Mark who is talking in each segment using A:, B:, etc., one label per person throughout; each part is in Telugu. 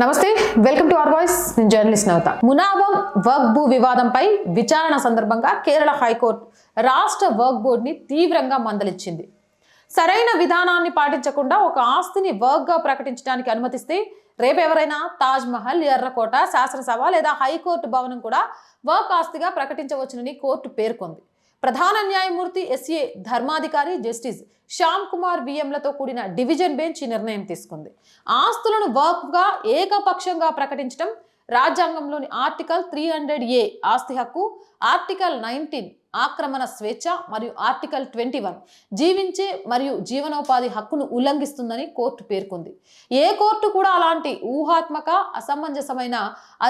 A: నమస్తే వెల్కమ్ టు అవర్ వాయిస్. నేను జర్నలిస్ట్ నవత. మునాబం వర్క్ భూ వివాదంపై విచారణ సందర్భంగా కేరళ హైకోర్టు రాష్ట్ర వర్క్ బోర్డుని తీవ్రంగా మందలిచ్చింది సరైన విధానాన్ని పాటించకుండా ఒక ఆస్తిని వర్క్గా ప్రకటించడానికి అనుమతిస్తే రేపు ఎవరైనా తాజ్ మహల్ ఎర్రకోట శాసనసభ లేదా హైకోర్టు భవనం కూడా వర్క్ ఆస్తిగా ప్రకటించవచ్చునని కోర్టు పేర్కొంది. ప్రధాన న్యాయమూర్తి S A Dharmadhikari justice Shyam Kumar బిఎంలతో కూడిన డివిజన్ బెంచ్ ఈ నిర్ణయం తీసుకుంది. ఆస్తులను వర్క్గా ఏకపక్షంగా ప్రకటించడం రాజ్యాంగంలోని ఆర్టికల్ త్రీ హండ్రెడ్ ఏ ఆస్తి హక్కు ఆర్టికల్ నైన్టీన్ ఆక్రమణ స్వేచ్ఛ మరియు ఆర్టికల్ ట్వంటీ వన్ జీవించే మరియు జీవనోపాధి హక్కును ఉల్లంఘిస్తుందని కోర్టు పేర్కొంది. ఏ కోర్టు కూడా అలాంటి ఊహాత్మక అసమంజసమైన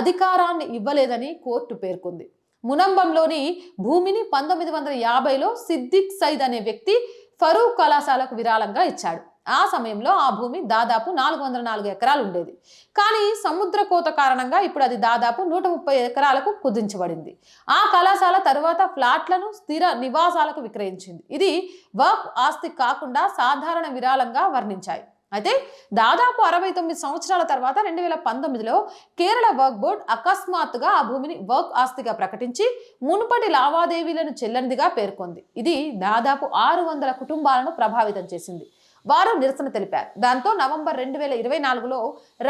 A: అధికారాన్ని ఇవ్వలేదని కోర్టు పేర్కొంది. మునంబంలోని భూమిని పంతొమ్మిది వందల యాభైలో సిద్దిక్ సైద్ అనే వ్యక్తి ఫరూక్ కళాశాలకు విరాళంగా ఇచ్చాడు. ఆ సమయంలో ఆ భూమి దాదాపు నాలుగు వందల నాలుగు ఎకరాలు ఉండేది. కానీ సముద్ర కోత కారణంగా ఇప్పుడు అది దాదాపు నూట ముప్పై ఎకరాలకు కుదించబడింది. ఆ కళాశాల తరువాత ఫ్లాట్లను స్థిర నివాసాలకు విక్రయించింది. ఇది వర్క్ ఆస్తి కాకుండా సాధారణ విరాళంగా వర్ణించాయి. అయితే దాదాపు అరవై తొమ్మిది సంవత్సరాల తర్వాత రెండు వేల పంతొమ్మిదిలో కేరళ వర్క్ బోర్డ్ అకస్మాత్తుగా ఆ భూమిని వర్క్ ఆస్తిగా ప్రకటించి మునుపటి లావాదేవీలను చెల్లనిదిగా పేర్కొంది. ఇది దాదాపు ఆరు వందల కుటుంబాలను ప్రభావితం చేసింది. వారు నిరసన తెలిపారు. దాంతో నవంబర్ రెండు వేల ఇరవై నాలుగులో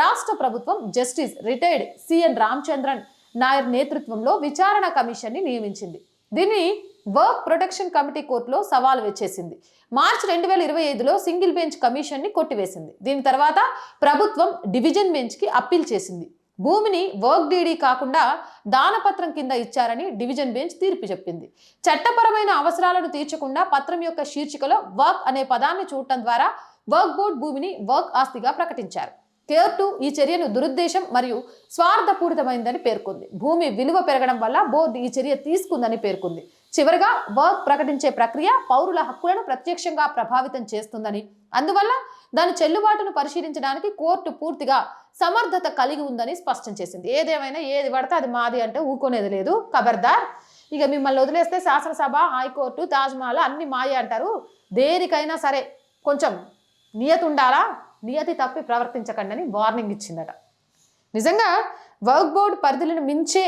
A: రాష్ట్ర ప్రభుత్వం justice retired C N Ramachandran Nair నేతృత్వంలో విచారణ కమిషన్ని నియమించింది. దీన్ని వర్క్ ప్రొటెక్షన్ కమిటీ కోర్టులో సవాల్ వచ్చేసింది. మార్చి రెండు వేల ఇరవై ఐదులో సింగిల్ బెంచ్ కమిషన్ని కొట్టివేసింది. దీని తర్వాత ప్రభుత్వం డివిజన్ బెంచ్కి అప్పీల్ చేసింది. భూమిని వర్క్ డీడీ కాకుండా దానపత్రం కింద ఇచ్చారని డివిజన్ బెంచ్ తీర్పు చెప్పింది. చట్టపరమైన అవసరాలను తీర్చకుండా పత్రం యొక్క శీర్షికలో వర్క్ అనే పదాన్ని చూడటం ద్వారా వర్క్ బోర్డ్ భూమిని వర్క్ ఆస్తిగా ప్రకటించారు. కేర్ టు ఈ చర్యను దురుద్దేశం మరియు స్వార్థపూరితమైందని పేర్కొంది. భూమి విలువ పెరగడం వల్ల బోర్డు ఈ చర్య తీసుకుందని పేర్కొంది. చివరగా వర్క్ ప్రకటించే ప్రక్రియ పౌరుల హక్కులను ప్రత్యక్షంగా ప్రభావితం చేస్తుందని అందువల్ల దాని చెల్లుబాటును పరిశీలించడానికి కోర్టు పూర్తిగా సమర్థత కలిగి ఉందని స్పష్టం చేసింది. ఏదేమైనా ఏది పడితే అది మాది అంటే ఊరుకునేది లేదు. ఖబర్దార్. ఇక మిమ్మల్ని వదిలేస్తే శాసనసభ హైకోర్టు తాజ్మహల్ అన్ని మాయ అంటారు. దేనికైనా సరే కొంచెం నియత ఉండాలా? నియతి తప్పి ప్రవర్తించకండి అని వార్నింగ్ ఇచ్చిందట. నిజంగా వర్క్ బోర్డ్ పరిధులను మించే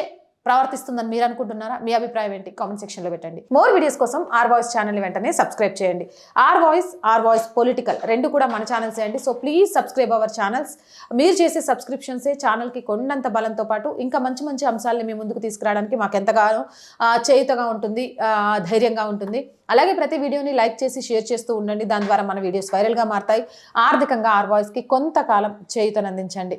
A: ప్రవర్తిస్తుందని మీరు అనుకుంటున్నారా? మీ అభిప్రాయం ఏంటి? కామెంట్ సెక్షన్లో పెట్టండి. మోర్ వీడియోస్ కోసం ఆర్ వాయిస్ ఛానల్ వెంటనే సబ్స్క్రైబ్ చేయండి. R voice R voice political రెండు కూడా మన ఛానల్స్ అండి. So please subscribe our channels. మీరు చేసే సబ్స్క్రిప్షన్సే ఛానల్కి కొండంత బలంతో పాటు ఇంకా మంచి మంచి అంశాలని మీ ముందుకు తీసుకురావడానికి మాకు ఎంతగానో చేయుతగా ఉంటుంది ధైర్యంగా ఉంటుంది. అలాగే ప్రతి వీడియోని లైక్ చేసి షేర్ చేస్తూ ఉండండి. దాని ద్వారా మన వీడియోస్ వైరల్గా మారుతాయి. ఆర్థికంగా ఆర్ వాయిస్కి కొంతకాలం చేయుతనందించండి.